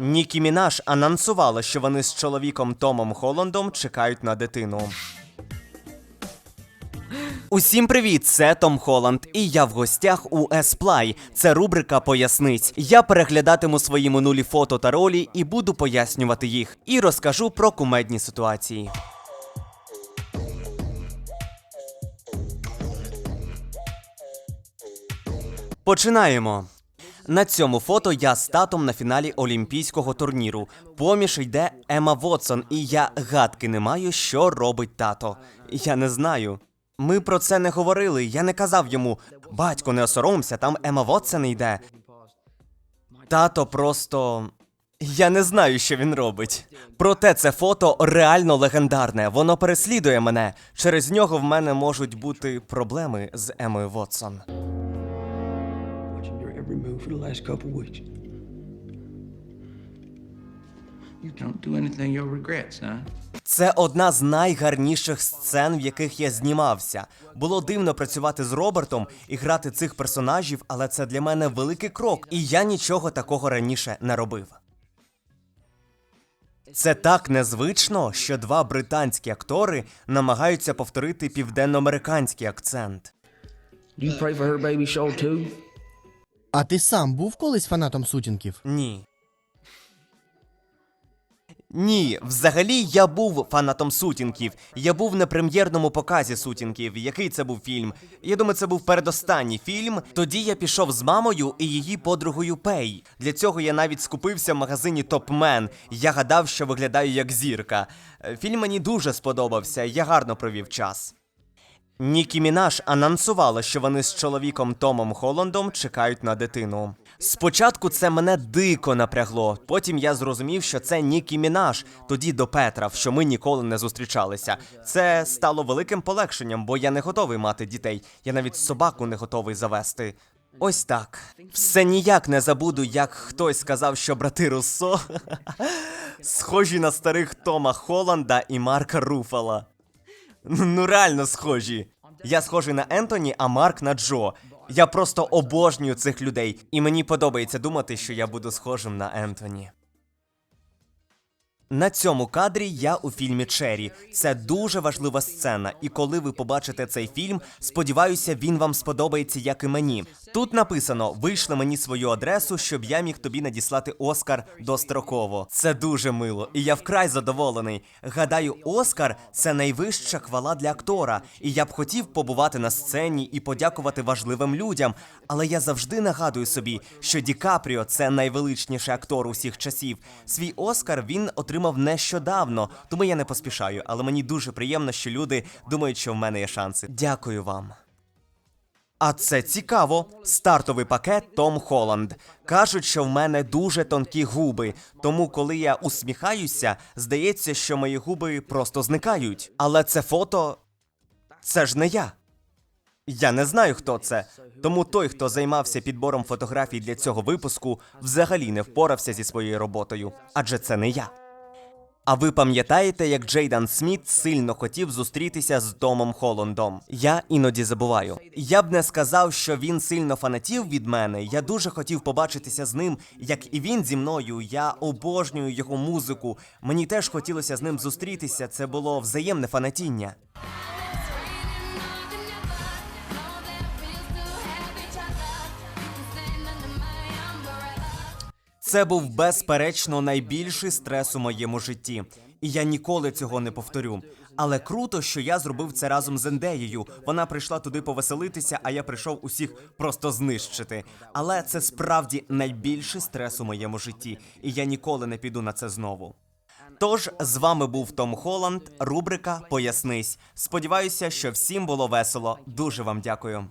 Нікі Мінаш анонсувала, що вони з чоловіком Томом Холландом чекають на дитину. Усім привіт! Це Том Холланд, і я в гостях у Есплай. Це рубрика Поясниць. Я переглядатиму свої минулі фото та ролі і буду пояснювати їх. І розкажу про кумедні ситуації. Починаємо. На цьому фото я з татом на фіналі олімпійського турніру. Поміж йде Ема Вотсон, і я гадки не маю, що робить тато. Я не знаю. Ми про це не говорили. Я не казав йому: батько, не осоромся, там Ема Вотсон йде. Тато просто. Я не знаю, що він робить. Проте це фото реально легендарне. Воно переслідує мене. Через нього в мене можуть бути проблеми з Емою Вотсон. For the last couple weeks. You don't do anything you'll regret, son. Це одна з найгарніших сцен, в яких я знімався. Було дивно працювати з Робертом і грати цих персонажів, але це для мене великий крок, і я нічого такого раніше не робив. Це так незвично, що два британські актори намагаються повторити південноамериканський акцент. You pray for her baby show too? А ти сам був колись фанатом сутінків? Ні. Ні, взагалі я був фанатом сутінків. Я був на прем'єрному показі сутінків. Який це був фільм? Я думаю, це був передостанній фільм. Тоді я пішов з мамою і її подругою Пей. Для цього я навіть скупився в магазині Топмен. Я гадав, що виглядаю як зірка. Е, Фільм мені дуже сподобався. Я гарно провів час. Нікі Мінаш анонсувала, що вони з чоловіком Томом Холландом чекають на дитину. Спочатку це мене дико напрягло. Потім я зрозумів, що це Нікі Мінаш, тоді до Петра, що ми ніколи не зустрічалися. Це стало великим полегшенням, бо я не готовий мати дітей. Я навіть собаку не готовий завести. Ось так. Все ніяк не забуду, як хтось сказав, що брати Руссо схожі на старих Тома Холланда і Марка Руфала. Ну реально схожі. Я схожий на Ентоні, а Марк на Джо. Я просто обожнюю цих людей, і мені подобається думати, що я буду схожим на Ентоні. На цьому кадрі я у фільмі Черрі. Це дуже важлива сцена, і коли ви побачите цей фільм, сподіваюся, він вам сподобається, як і мені. Тут написано: вийшли мені свою адресу, щоб я міг тобі надіслати Оскар достроково. Це дуже мило, і я вкрай задоволений. Гадаю, Оскар це найвища хвала для актора, і я б хотів побувати на сцені і подякувати важливим людям. Але я завжди нагадую собі, що Ді Капріо це найвеличніший актор усіх часів. Свій Оскар він отримав нещодавно, тому я не поспішаю. Але мені дуже приємно, що люди думають, що в мене є шанси. Дякую вам. А це цікаво. Стартовий пакет Том Холланд. Кажуть, що в мене дуже тонкі губи, тому коли я усміхаюся, здається, що мої губи просто зникають. Але це фото це ж не я. Я не знаю, хто це. Тому той, хто займався підбором фотографій для цього випуску, взагалі не впорався зі своєю роботою, адже це не я. А ви пам'ятаєте, як Джейдан Сміт сильно хотів зустрітися з Томом Холландом? Я іноді забуваю. Я б не сказав, що він сильно фанатів від мене. Я дуже хотів побачитися з ним, як і він зі мною. Я обожнюю його музику. Мені теж хотілося з ним зустрітися. Це було взаємне фанатіння. Це був безперечно найбільший стрес у моєму житті, і я ніколи цього не повторю. Але круто, що я зробив це разом з Ендеєю. Вона прийшла туди повеселитися, а я прийшов усіх просто знищити. Але це справді найбільший стрес у моєму житті, і я ніколи не піду на це знову. Тож з вами був Том Холланд, рубрика Пояснись. Сподіваюся, що всім було весело. Дуже вам дякую.